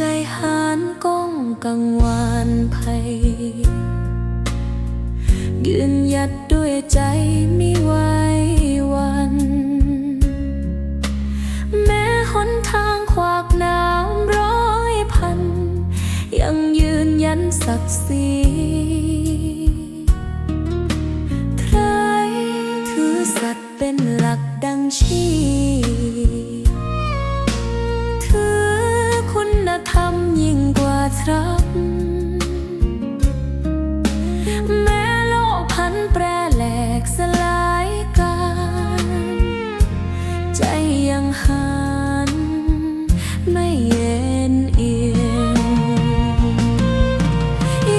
จหานกังวานภัย ยืนหยัดด้วยใจไม่ไหววัน แม้หนทางขวากน้ำร้อยพัน ยังยืนยันศักดิ์ศรี ยิ่งกว่าทรัพย์แม้โลกพันแปรแหลกสลายกัน ใจยังหันไม่เย็นเอียง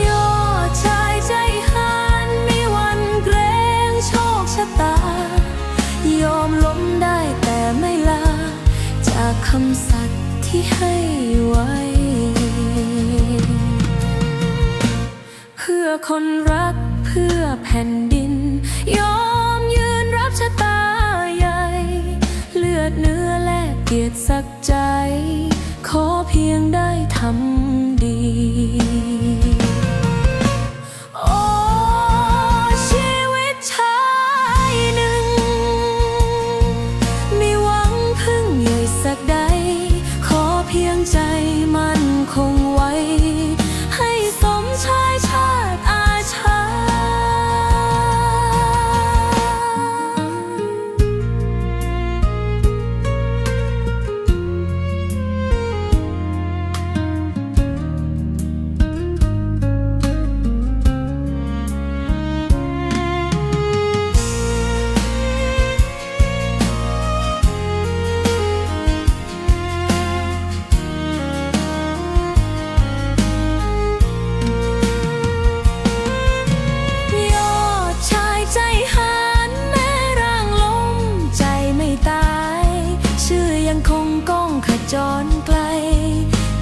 ยอดชายใจหันม่หวันเกรงโชคชะตา ยอมล้มได้แต่ไม่ลา จากคำสัตย์ที่ให้ไว้ คนรักเพื่อแผ่นดิน ยอมยืนรับชะตาใหญ่ เลือดเนื้อและเกียรติศักดิ์ใจ ขอเพียงได้ทำดี จรไกล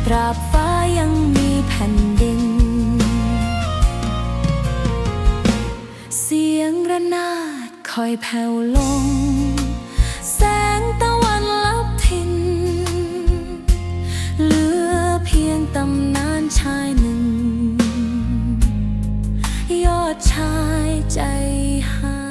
ตราบฟ้ายังมีแผ่นดิน เสียงระนาดคอยแผ่วลง แสงตะวันลับทิน เหลือเพียงตำนานชายหนึ่ง ยอดชายใจหา